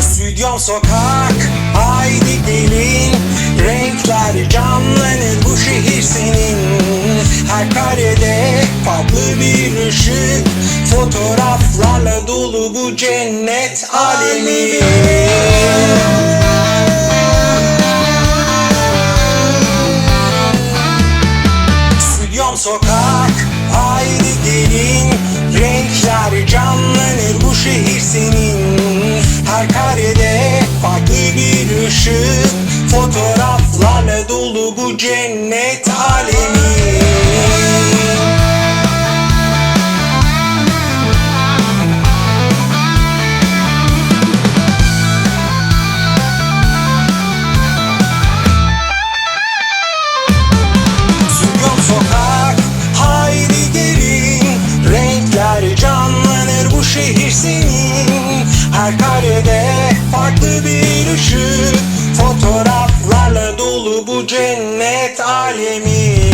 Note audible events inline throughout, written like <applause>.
Stüdyom sokak Haydi gelin. Renkler canlanır bu şehir senin. Her karede farklı bir ışık. Fotoğraflarla dolu bu cennet alemi Renkler canlanır bu şehir senin. Her karede farklı bir ışık. Fotoğraflarla dolu bu cennet alemi alemi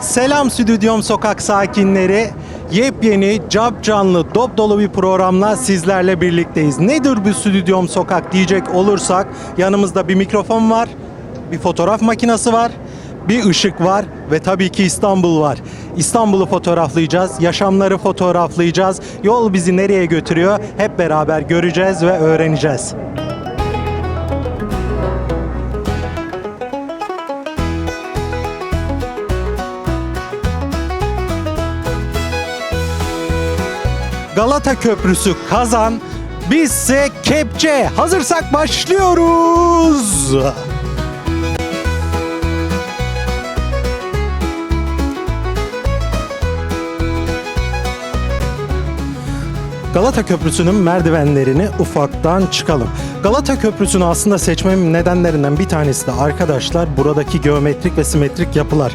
Selam Stüdyom Sokak sakinleri. Yepyeni, cap canlı, dop dolu bir programla sizlerle birlikteyiz. Nedir bu Stüdyom Sokak diyecek olursak yanımızda bir mikrofon var, bir fotoğraf makinesi var, bir ışık var ve tabii ki İstanbul var. İstanbul'u fotoğraflayacağız, yaşamları fotoğraflayacağız. Yol bizi nereye götürüyor hep beraber göreceğiz ve öğreneceğiz. Galata Köprüsü Kazan, bizse Kepçe. Hazırsak başlıyoruz. Galata Köprüsü'nün merdivenlerini ufaktan çıkalım. Galata Köprüsü'nü aslında seçmemin nedenlerinden bir tanesi de arkadaşlar buradaki geometrik ve simetrik yapılar.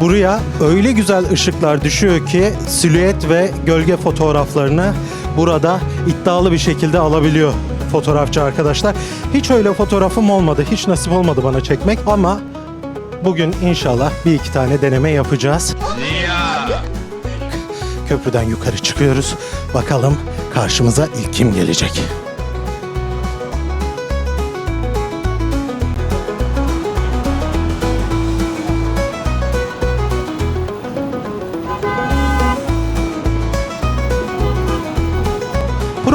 Buraya öyle güzel ışıklar düşüyor ki silüet ve gölge fotoğraflarını burada iddialı bir şekilde alabiliyor fotoğrafçı arkadaşlar. Hiç öyle fotoğrafım olmadı, hiç nasip olmadı bana çekmek ama bugün inşallah bir iki tane deneme yapacağız. Köprüden yukarı çıkıyoruz. Bakalım karşımıza ilk kim gelecek?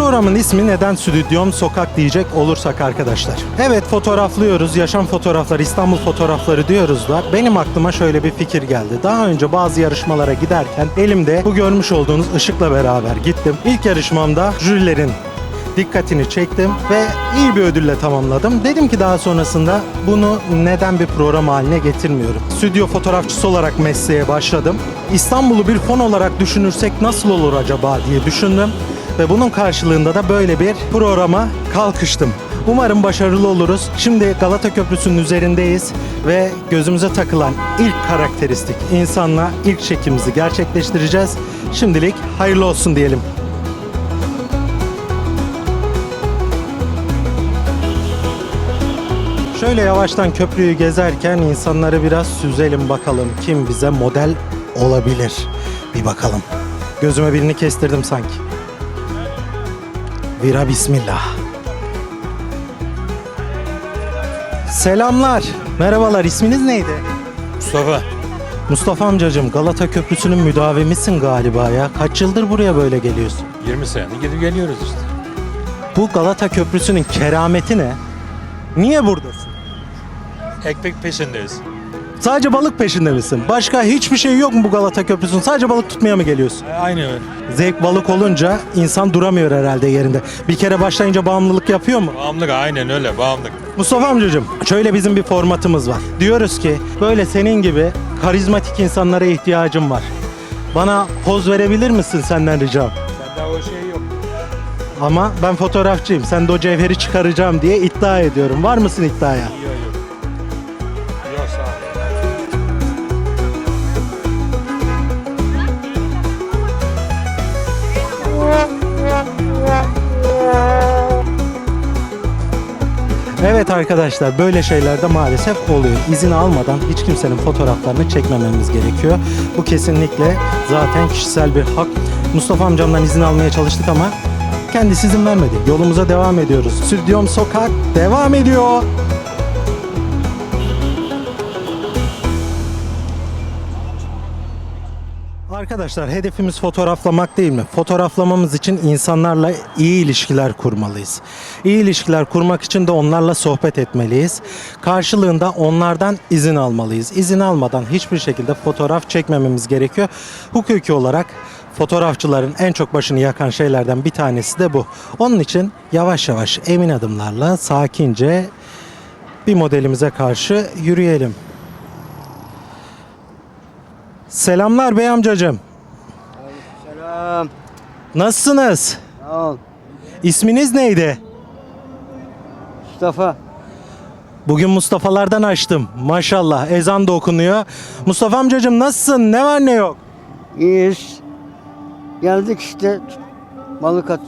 Programın ismi neden Stüdyom Sokak diyecek olursak arkadaşlar. Evet fotoğraflıyoruz, yaşam fotoğrafları, İstanbul fotoğrafları diyoruz da benim aklıma şöyle bir fikir geldi. Daha önce bazı yarışmalara giderken elimde bu görmüş olduğunuz ışıkla beraber gittim. İlk yarışmamda jürilerin dikkatini çektim ve iyi bir ödülle tamamladım. Dedim ki daha sonrasında bunu neden bir program haline getirmiyorum. Stüdyo fotoğrafçısı olarak mesleğe başladım. İstanbul'u bir fon olarak düşünürsek nasıl olur acaba diye düşündüm ve bunun karşılığında da böyle bir programa kalkıştım. Umarım başarılı oluruz. Şimdi Galata Köprüsü'nün üzerindeyiz ve gözümüze takılan ilk karakteristik insanla ilk çekimimizi gerçekleştireceğiz. Şimdilik hayırlı olsun diyelim. Şöyle yavaştan köprüyü gezerken insanları biraz süzelim bakalım kim bize model olabilir. Bir bakalım. Gözüme birini kestirdim sanki. Vira bismillah. Selamlar. Merhabalar. İsminiz neydi? Mustafa. Mustafa amcacığım Galata Köprüsü'nün müdavimisin galiba ya. Kaç yıldır buraya böyle geliyorsun? 20 senedir gidip geliyoruz işte. Bu Galata Köprüsü'nün kerameti ne? Niye buradasın? Ekmek peşindeyiz. Sadece balık peşinde misin? Başka hiçbir şey yok mu bu Galata Köprüsü'nün? Sadece balık tutmaya mı geliyorsun? E, Aynı öyle. Zevk balık olunca insan duramıyor herhalde yerinde. Bir kere başlayınca bağımlılık yapıyor mu? Bağımlılık aynen öyle bağımlılık. Mustafa amcacığım şöyle bizim bir formatımız var. Diyoruz ki böyle senin gibi karizmatik insanlara ihtiyacım var. Bana poz verebilir misin senden ricam? Bende o şey yok. Ama ben fotoğrafçıyım. Sen de o cevheri çıkaracağım diye iddia ediyorum. Var mısın iddiaya? Yok yok. Evet arkadaşlar böyle şeyler de maalesef oluyor. İzin almadan hiç kimsenin fotoğraflarını çekmememiz gerekiyor. Bu kesinlikle zaten kişisel bir hak. Mustafa amcamdan izin almaya çalıştık ama kendisi izin vermedi. Yolumuza devam ediyoruz. Stüdyom Sokak devam ediyor. Arkadaşlar hedefimiz fotoğraflamak değil mi? Fotoğraflamamız için insanlarla iyi ilişkiler kurmalıyız. İyi ilişkiler kurmak için de onlarla sohbet etmeliyiz. Karşılığında onlardan izin almalıyız. İzin almadan hiçbir şekilde fotoğraf çekmememiz gerekiyor. Hukuki olarak fotoğrafçıların en çok başını yakan şeylerden bir tanesi de bu. Onun için yavaş yavaş emin adımlarla sakince bir modelimize karşı yürüyelim. Selamlar bey amcacığım. Selam. Nasılsınız? Sağ ol. İsminiz neydi? Mustafa. Bugün Mustafa'lardan açtım. Maşallah ezan da okunuyor. Mustafa amcacığım nasılsın? Ne var ne yok? İyiyiz. Geldik işte. Balık at.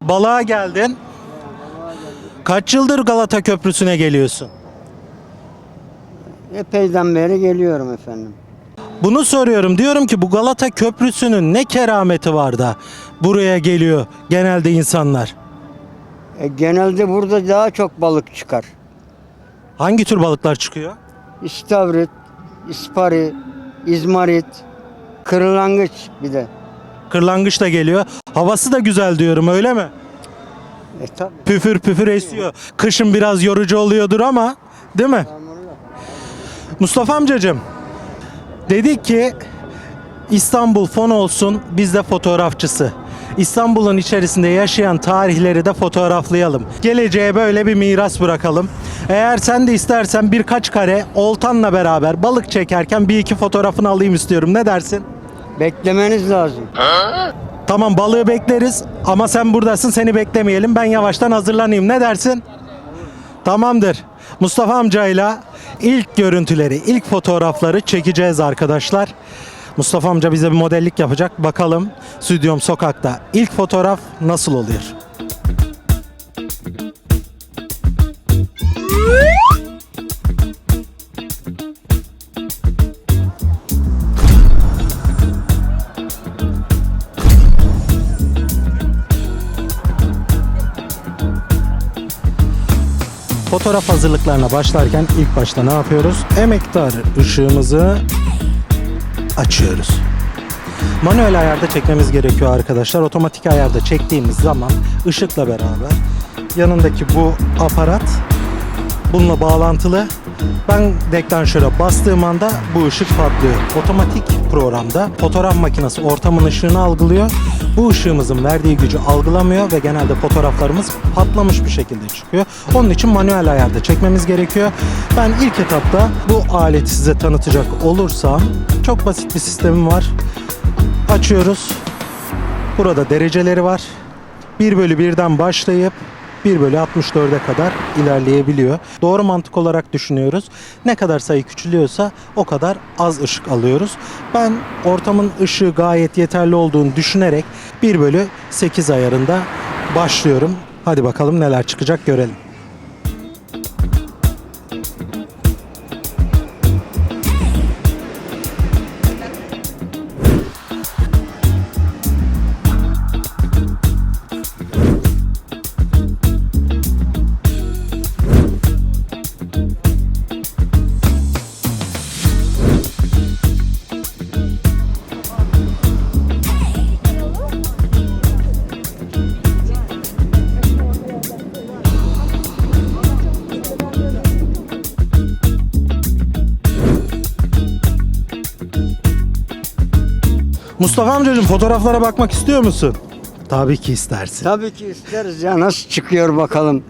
Balığa geldin. Kaç yıldır Galata Köprüsü'ne geliyorsun? Epeyden beri geliyorum efendim. Bunu soruyorum. Diyorum ki bu Galata Köprüsü'nün ne kerameti var da buraya geliyor genelde insanlar. E, genelde burada daha çok balık çıkar. Hangi tür balıklar çıkıyor? İstavrit, ispari, izmarit, kırlangıç bir de. Kırlangıç da geliyor. Havası da güzel diyorum öyle mi? E tabi. Püfür püfür esiyor. Kışın biraz yorucu oluyordur ama değil mi? Mustafa amcacığım dedik ki İstanbul fon olsun biz de fotoğrafçısı. İstanbul'un içerisinde yaşayan tarihleri de fotoğraflayalım. Geleceğe böyle bir miras bırakalım. Eğer sen de istersen birkaç kare oltanla beraber balık çekerken bir iki fotoğrafını alayım istiyorum. Ne dersin? Beklemeniz lazım. Tamam balığı bekleriz ama sen buradasın seni beklemeyelim. Ben yavaştan hazırlanayım. Ne dersin? Tamamdır. Mustafa amcayla ilk görüntüleri, ilk fotoğrafları çekeceğiz arkadaşlar. Mustafa amca bize bir modellik yapacak. Bakalım stüdyom sokakta ilk fotoğraf nasıl oluyor? Fotoğraf hazırlıklarına başlarken ilk başta ne yapıyoruz? Emektar ışığımızı açıyoruz. Manuel ayarda çekmemiz gerekiyor arkadaşlar. Otomatik ayarda çektiğimiz zaman ışıkla beraber yanındaki bu aparat bununla bağlantılı. Ben deklanşöre bastığım anda bu ışık patlıyor. Otomatik programda fotoğraf makinesi ortamın ışığını algılıyor. Bu ışığımızın verdiği gücü algılamıyor ve genelde fotoğraflarımız patlamış bir şekilde çıkıyor. Onun için manuel ayarda çekmemiz gerekiyor. Ben ilk etapta bu aleti size tanıtacak olursam çok basit bir sistemim var. Açıyoruz. Burada dereceleri var. 1 bölü 1'den başlayıp 1 bölü 64'e kadar ilerleyebiliyor. Doğru mantık olarak düşünüyoruz. Ne kadar sayı küçülüyorsa o kadar az ışık alıyoruz. Ben ortamın ışığı gayet yeterli olduğunu düşünerek 1 bölü 8 ayarında başlıyorum. Hadi bakalım neler çıkacak görelim. Mustafa amcacığım fotoğraflara bakmak istiyor musun? Tabii ki istersin. Tabii ki isteriz ya. Nasıl çıkıyor bakalım.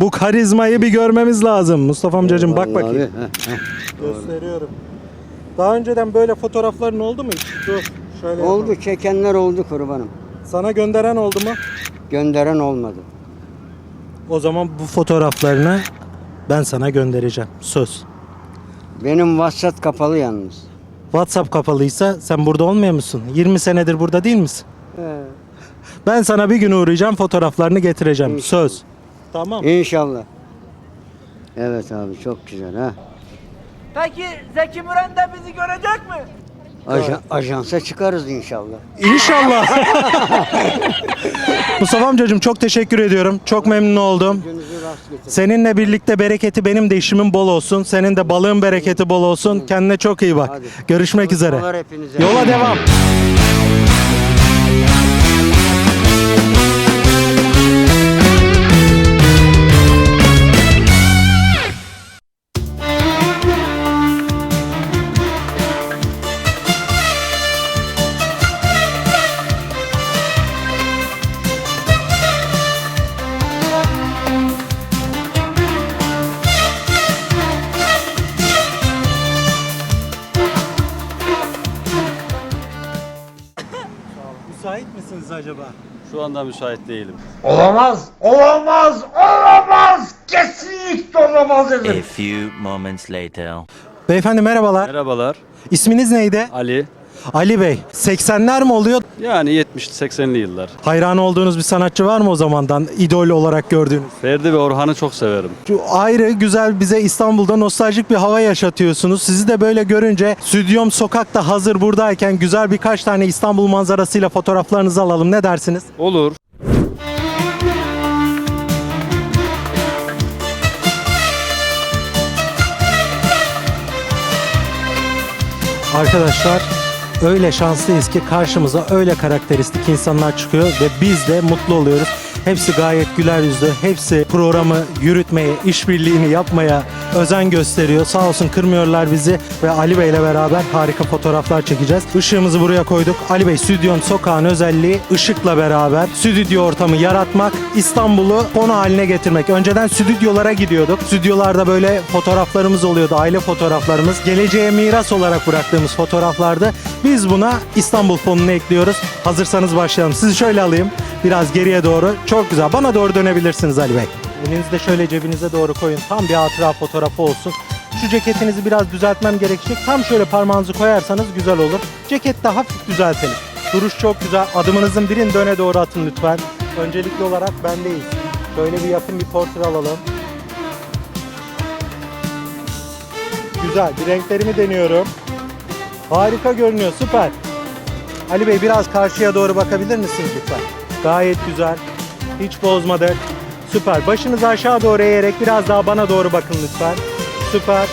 Bu karizmayı bir görmemiz lazım. Mustafa amcacığım bak Vallahi bakayım. abi, heh, heh. Gösteriyorum. Daha önceden böyle fotoğrafların oldu mu hiç? Dur şöyle Oldu yapalım. çekenler oldu kurbanım. Sana gönderen oldu mu? gönderen olmadı. O zaman bu fotoğraflarını ben sana göndereceğim. Söz. Benim WhatsApp kapalı yalnız. WhatsApp kapalıysa sen burada olmuyor musun? 20 senedir burada değil misin? Ben sana bir gün uğrayacağım fotoğraflarını getireceğim. İnşallah. Söz. Tamam. İnşallah. Evet abi çok güzel ha. Peki Zeki Müren de bizi görecek mi? Ajan, ajansa çıkarız inşallah. İnşallah. <laughs> Mustafa amcacığım çok teşekkür ediyorum. Çok memnun oldum. Gününüzü. Seninle birlikte bereketi benim de işimin bol olsun. Senin de balığın bereketi bol olsun. Kendine çok iyi bak. Görüşmek üzere. Yola devam. Şu anda müsait değilim. Olamaz, olamaz, olamaz. Kesinlikle olamaz dedim. A few moments later. Beyefendi merhabalar. Merhabalar. İsminiz neydi? Ali. Ali Bey. 80'ler mi oluyor? Yani 70-80'li yıllar. Hayran olduğunuz bir sanatçı var mı o zamandan? idol olarak gördüğünüz. Ferdi ve Orhan'ı çok severim. Şu ayrı güzel bize İstanbul'da nostaljik bir hava yaşatıyorsunuz. Sizi de böyle görünce stüdyom sokakta hazır buradayken güzel birkaç tane İstanbul manzarasıyla fotoğraflarınızı alalım. Ne dersiniz? Olur. Arkadaşlar öyle şanslıyız ki karşımıza öyle karakteristik insanlar çıkıyor ve biz de mutlu oluyoruz. Hepsi gayet güler yüzlü. Hepsi programı yürütmeye, işbirliğini yapmaya özen gösteriyor. Sağ olsun kırmıyorlar bizi ve Ali Bey ile beraber harika fotoğraflar çekeceğiz. Işığımızı buraya koyduk. Ali Bey stüdyon sokağın özelliği ışıkla beraber stüdyo ortamı yaratmak, İstanbul'u konu haline getirmek. Önceden stüdyolara gidiyorduk. Stüdyolarda böyle fotoğraflarımız oluyordu, aile fotoğraflarımız. Geleceğe miras olarak bıraktığımız fotoğraflardı. Biz buna İstanbul fonunu ekliyoruz. Hazırsanız başlayalım. Sizi şöyle alayım. Biraz geriye doğru. Çok güzel. Bana doğru dönebilirsiniz Ali Bey. Elinizi de şöyle cebinize doğru koyun. Tam bir hatıra fotoğrafı olsun. Şu ceketinizi biraz düzeltmem gerekecek. Tam şöyle parmağınızı koyarsanız güzel olur. Ceket de hafif düzeltelim. Duruş çok güzel. Adımınızın birini döne doğru atın lütfen. Öncelikli olarak bendeyiz. Şöyle bir yakın bir portre alalım. Güzel. Bir renklerimi deniyorum. Harika görünüyor. Süper. Ali Bey biraz karşıya doğru bakabilir misiniz lütfen? Gayet güzel. Hiç bozmadık. Süper. Başınızı aşağı doğru eğerek biraz daha bana doğru bakın lütfen. Süper.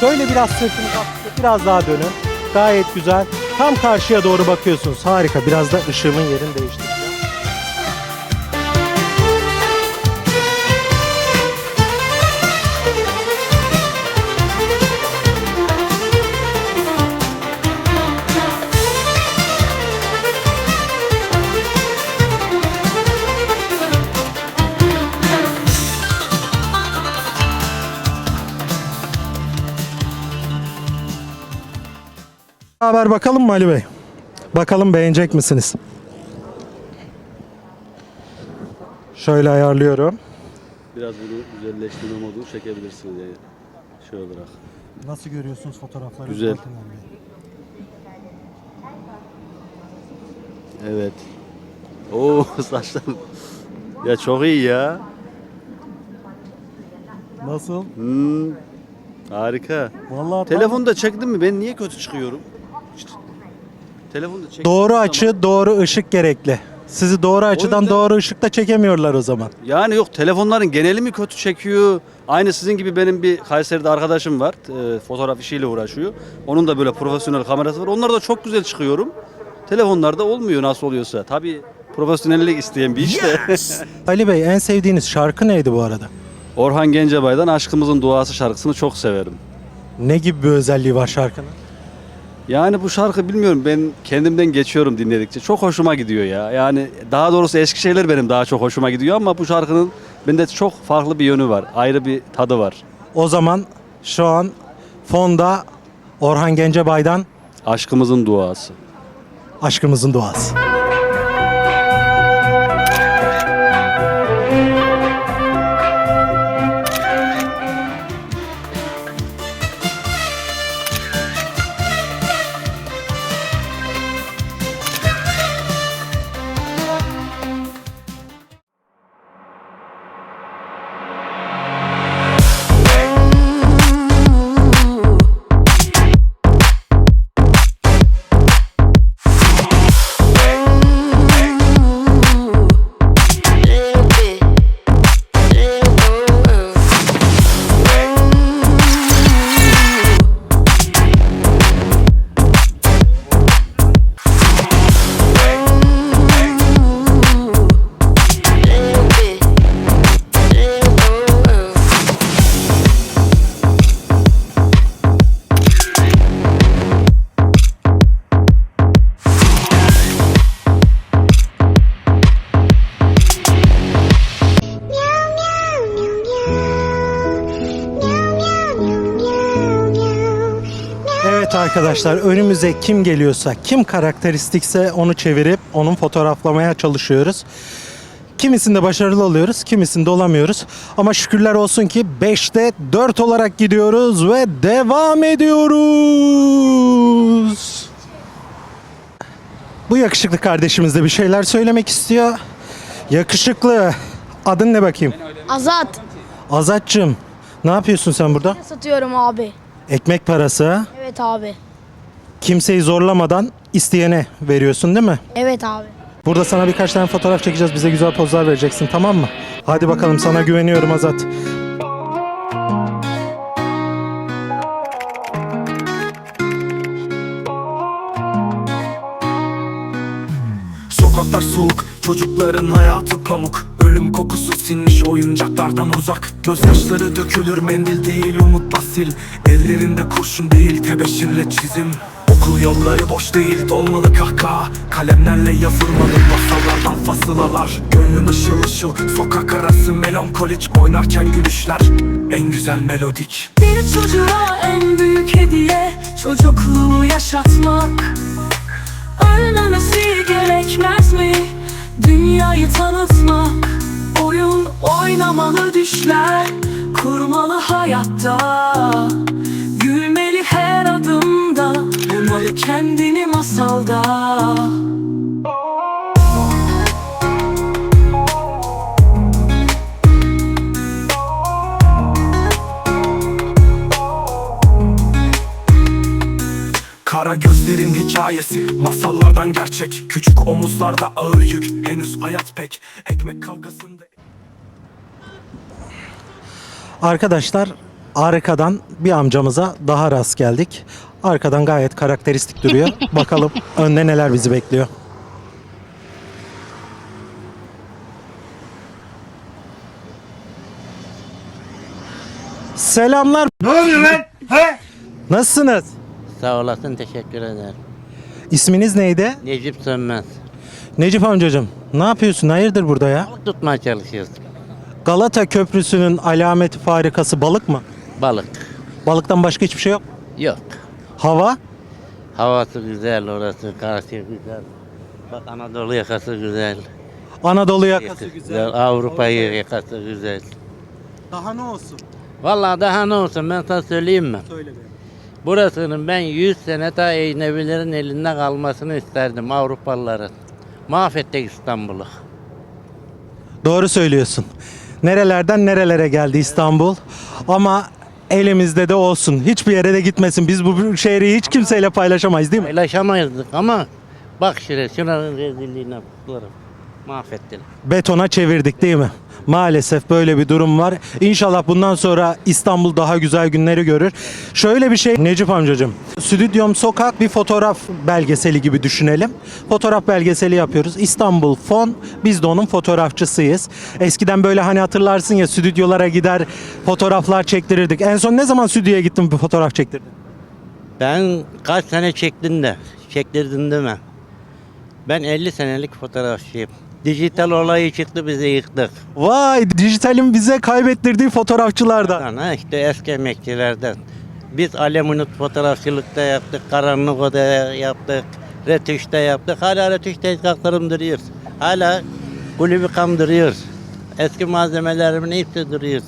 Şöyle biraz sırtınızı biraz daha dönün. Gayet güzel. Tam karşıya doğru bakıyorsunuz. Harika. Biraz da ışığımın yerini değiştireceğim. Haber bakalım mı Ali Bey? Bakalım beğenecek misiniz? Şöyle ayarlıyorum. Biraz bunu güzelleştirme modunu çekebilirsiniz yani. Şey olarak. Nasıl görüyorsunuz fotoğrafları? Güzel. Evet. Oo <laughs> saçlar. Ya çok iyi ya. Nasıl? Hmm. Harika. Vallahi Telefonda çektin mi? Ben niye kötü çıkıyorum? Telefonda çektim. doğru açı, doğru ışık gerekli. Sizi doğru açıdan yüzden- doğru ışıkta çekemiyorlar o zaman. Yani yok telefonların geneli mi kötü çekiyor? Aynı sizin gibi benim bir Kayseri'de arkadaşım var. e, fotoğraf işiyle uğraşıyor. Onun da böyle profesyonel kamerası var. Onlar da çok güzel çıkıyorum. Telefonlarda olmuyor nasıl oluyorsa. Tabii profesyonellik isteyen bir iş de. <laughs> Ali Bey en sevdiğiniz şarkı neydi bu arada? Orhan Gencebay'dan Aşkımızın Duası şarkısını çok severim. Ne gibi bir özelliği var şarkının? Yani bu şarkı bilmiyorum ben kendimden geçiyorum dinledikçe. Çok hoşuma gidiyor ya. Yani daha doğrusu eski şeyler benim daha çok hoşuma gidiyor ama bu şarkının bende çok farklı bir yönü var. Ayrı bir tadı var. O zaman şu an fonda Orhan Gencebay'dan Aşkımızın duası. Aşkımızın Duası. Arkadaşlar önümüze kim geliyorsa, kim karakteristikse onu çevirip onun fotoğraflamaya çalışıyoruz. Kimisinde başarılı oluyoruz, kimisinde olamıyoruz. Ama şükürler olsun ki 5'te 4 olarak gidiyoruz ve devam ediyoruz. Bu yakışıklı kardeşimiz de bir şeyler söylemek istiyor. Yakışıklı. Adın ne bakayım? Azat. Azat'cığım. Ne yapıyorsun sen burada? Satıyorum abi. Ekmek parası. Evet abi. Kimseyi zorlamadan isteyene veriyorsun değil mi? Evet abi. Burada sana birkaç tane fotoğraf çekeceğiz. Bize güzel pozlar vereceksin tamam mı? Hadi bakalım sana güveniyorum Azat. Sokaklar soğuk, çocukların hayatı pamuk. Ölüm kokusu sinmiş oyuncaklardan uzak. Gözyaşları dökülür mendil değil umutla sil. Ellerinde kurşun değil tebeşirle çizim. Okul yolları boş değil dolmalı kahkaha. Kalemlerle yazılmalı masallardan fasılalar. Gönlüm ışıl ışıl sokak arası melankolik. Oynarken gülüşler en güzel melodik. Bir çocuğa en büyük hediye çocukluğu yaşatmak. Ölmemesi gerekmez mi? Dünyayı tanıtmak Oyun oynamalı düşler Kurmalı hayatta. Gülmeli her adımda Bulmalı kendini masalda Kara gözlerin hikayesi Masallardan gerçek Küçük omuzlarda ağır yük Henüz hayat pek Ekmek kavgasında Arkadaşlar arkadan bir amcamıza daha rast geldik. Arkadan gayet karakteristik duruyor. <laughs> Bakalım önde neler bizi bekliyor. Selamlar. Ne oluyor lan? He? Nasılsınız? Sağ olasın teşekkür ederim. İsminiz neydi? Necip Sönmez. Necip amcacığım. Ne yapıyorsun? Hayırdır burada ya? Balık tutmaya çalışıyoruz. Galata Köprüsü'nün alameti farikası balık mı? Balık. Balıktan başka hiçbir şey yok. Yok. Hava? Havası güzel orası, karşı güzel. Bak Anadolu yakası güzel. Anadolu yakası güzel. Avrupa'yı yakası güzel. Daha ne olsun? Vallahi daha ne olsun ben sana söyleyeyim mi? Söyle be. Burasının ben 100 sene daha ecnebilerin elinde kalmasını isterdim Avrupalıların. Mahvettik İstanbul'u. Doğru söylüyorsun. Nerelerden nerelere geldi İstanbul. Ama elimizde de olsun. Hiçbir yere de gitmesin. Biz bu şehri hiç kimseyle paylaşamayız değil mi? Paylaşamazdık ama bak şuraya şuranın rezilliğine bakıyorum. Mahvettiler. Betona çevirdik değil mi? Maalesef böyle bir durum var. İnşallah bundan sonra İstanbul daha güzel günleri görür. Şöyle bir şey Necip amcacığım. Stüdyom Sokak bir fotoğraf belgeseli gibi düşünelim. Fotoğraf belgeseli yapıyoruz. İstanbul Fon. Biz de onun fotoğrafçısıyız. Eskiden böyle hani hatırlarsın ya stüdyolara gider fotoğraflar çektirirdik. En son ne zaman stüdyoya gittin bir fotoğraf çektirdin? Ben kaç sene çektim de, çektirdim değil mi? Ben 50 senelik fotoğrafçıyım. Dijital olayı çıktı bizi yıktık. Vay dijitalin bize kaybettirdiği fotoğrafçılardan. Sana işte eski emekçilerden. Biz Alemunut fotoğrafçılıkta yaptık, karanlık oda yaptık, retüşte yaptık. Hala retüşte kalkarım duruyoruz. Hala kulübü duruyoruz. Eski malzemelerimin hepsi duruyor.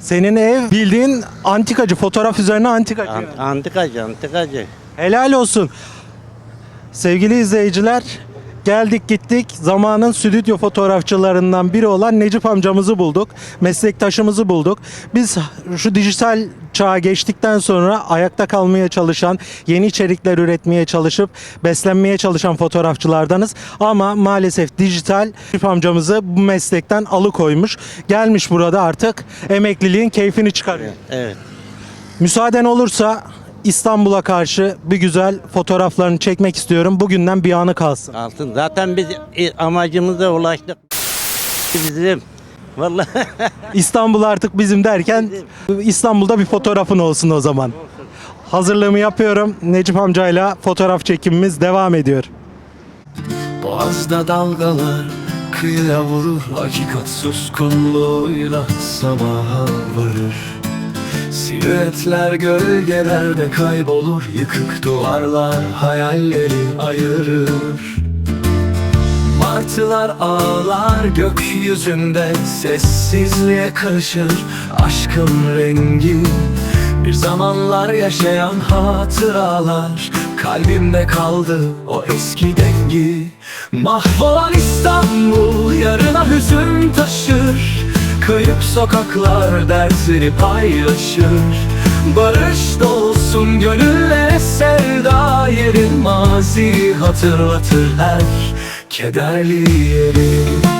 Senin ev bildiğin antikacı. Fotoğraf üzerine antikacı. Ant- yani. antikacı, antikacı. Helal olsun. Sevgili izleyiciler, geldik gittik. Zamanın stüdyo fotoğrafçılarından biri olan Necip amcamızı bulduk. Meslektaşımızı bulduk. Biz şu dijital çağa geçtikten sonra ayakta kalmaya çalışan, yeni içerikler üretmeye çalışıp beslenmeye çalışan fotoğrafçılardanız. Ama maalesef dijital Necip amcamızı bu meslekten alıkoymuş. Gelmiş burada artık emekliliğin keyfini çıkarıyor. Evet. Müsaaden olursa İstanbul'a karşı bir güzel fotoğraflarını çekmek istiyorum. Bugünden bir anı kalsın. Altın. Zaten biz e, amacımıza ulaştık. Bizim. Vallahi <laughs> İstanbul artık bizim derken İstanbul'da bir fotoğrafın olsun o zaman. Hazırlığımı yapıyorum. Necip amcayla fotoğraf çekimimiz devam ediyor. Boğazda dalgalar kıyıya vurur Hakikat suskunluğuyla sabaha varır Silüetler gölgelerde kaybolur Yıkık duvarlar hayalleri ayırır. Martılar ağlar gökyüzünde Sessizliğe karışır. Aşkın rengi Bir zamanlar yaşayan hatıralar. Kalbimde kaldı o eski dengi. Mahvolan İstanbul yarına hüzün taşır Kayıp sokaklar dersini paylaşır. Barış dolsun gönüllere sevda yerin Mazi hatırlatır her kederli yeri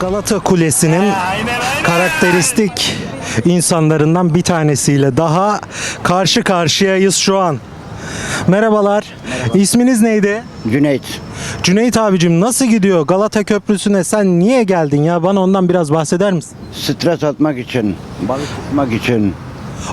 Galata Kulesi'nin karakteristik insanlarından bir tanesiyle daha karşı karşıyayız şu an. Merhabalar. İsminiz neydi? Cüneyt. Cüneyt abicim nasıl gidiyor Galata Köprüsü'ne sen niye geldin ya bana ondan biraz bahseder misin? Stres atmak için, balık tutmak için.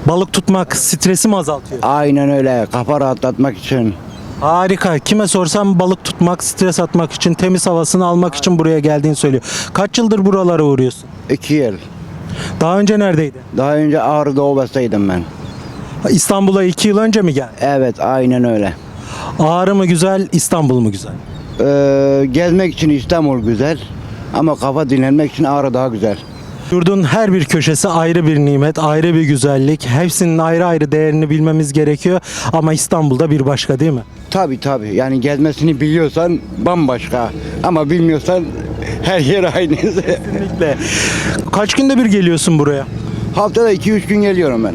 Balık tutmak stresi mi azaltıyor? Aynen öyle. Kafa rahatlatmak için. Harika. Kime sorsam balık tutmak, stres atmak için, temiz havasını almak için buraya geldiğini söylüyor. Kaç yıldır buralara uğruyorsun? İki yıl. Daha önce neredeydin? Daha önce Ağrı'da Obas'taydım ben. İstanbul'a iki yıl önce mi geldin? Evet aynen öyle. Ağrı mı güzel, İstanbul mu güzel? Ee, gezmek için İstanbul güzel. Ama kafa dinlenmek için Ağrı daha güzel. Yurdun her bir köşesi ayrı bir nimet, ayrı bir güzellik. Hepsinin ayrı ayrı değerini bilmemiz gerekiyor. Ama İstanbul'da bir başka değil mi? Tabi tabi yani gezmesini biliyorsan bambaşka. Ama bilmiyorsan her yer aynı. <laughs> Kesinlikle. Kaç günde bir geliyorsun buraya? Haftada 2-3 gün geliyorum ben.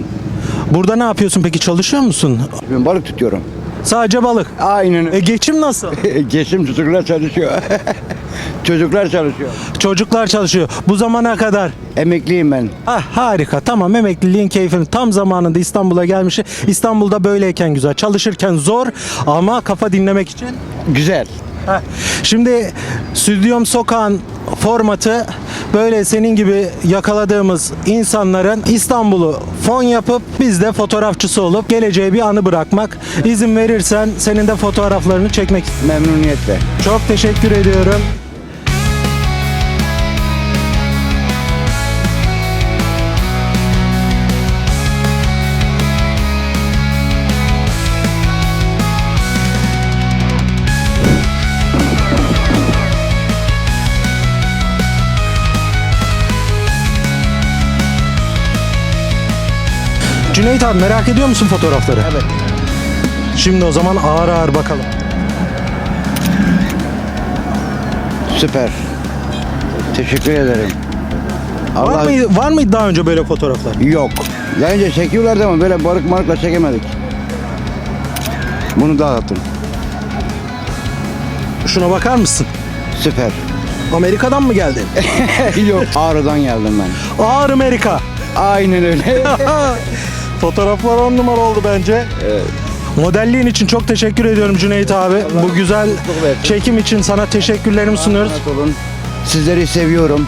Burada ne yapıyorsun peki? Çalışıyor musun? Ben balık tutuyorum. Sadece balık. Aynen E geçim nasıl? <laughs> Geçim çocuklar çalışıyor. <laughs> çocuklar çalışıyor. Çocuklar çalışıyor. Bu zamana kadar Emekliyim ben. Ah harika tamam emekliliğin keyfini tam zamanında İstanbul'a gelmişi İstanbul'da böyleyken güzel çalışırken zor ama kafa dinlemek için Güzel. Heh. Şimdi Stüdyom Sokağın formatı böyle senin gibi yakaladığımız insanların İstanbul'u fon yapıp biz de fotoğrafçısı olup geleceğe bir anı bırakmak. İzin verirsen senin de fotoğraflarını çekmek. Memnuniyetle. Çok teşekkür ediyorum. Cüneyt abi merak ediyor musun fotoğrafları? Evet. Şimdi o zaman ağır ağır bakalım. Süper. Teşekkür ederim. Var Allah mıydı, var mıydı daha önce böyle fotoğraflar? yok. Daha önce çekiyorlardı ama böyle barık marıkla çekemedik. Bunu dağıttım. Şuna bakar mısın? Süper. Amerika'dan mı geldin? <laughs> yok. Ağrı'dan geldim ben. Ağır Amerika. Aynen öyle. <laughs> Fotoğraflar on numara oldu bence. Modelliğin için çok teşekkür ediyorum Cüneyt abi. Bu güzel çekim için sana teşekkürlerimi sunuyoruz. Olun. Sizleri seviyorum.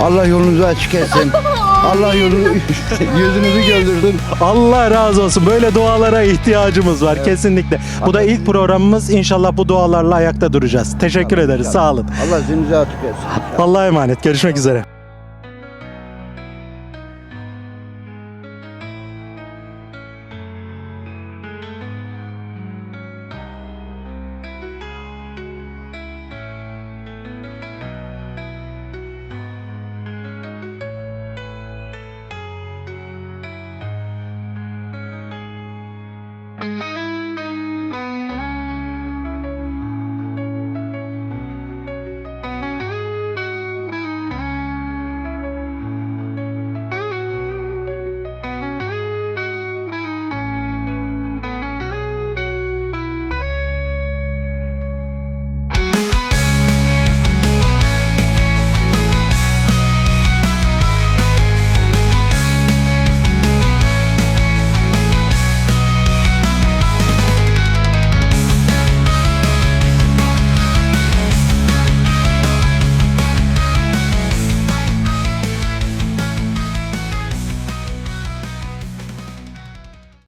Allah yolunuzu açık etsin. <laughs> Allah yolunu, <laughs> yüzünüzü güldürsün. Allah razı olsun. Böyle dualara ihtiyacımız var kesinlikle. Bu da ilk programımız. İnşallah bu dualarla ayakta duracağız. Teşekkür ederiz. Sağ olun. Allah yüzünüzü açık etsin. Allah'a emanet. Görüşmek üzere.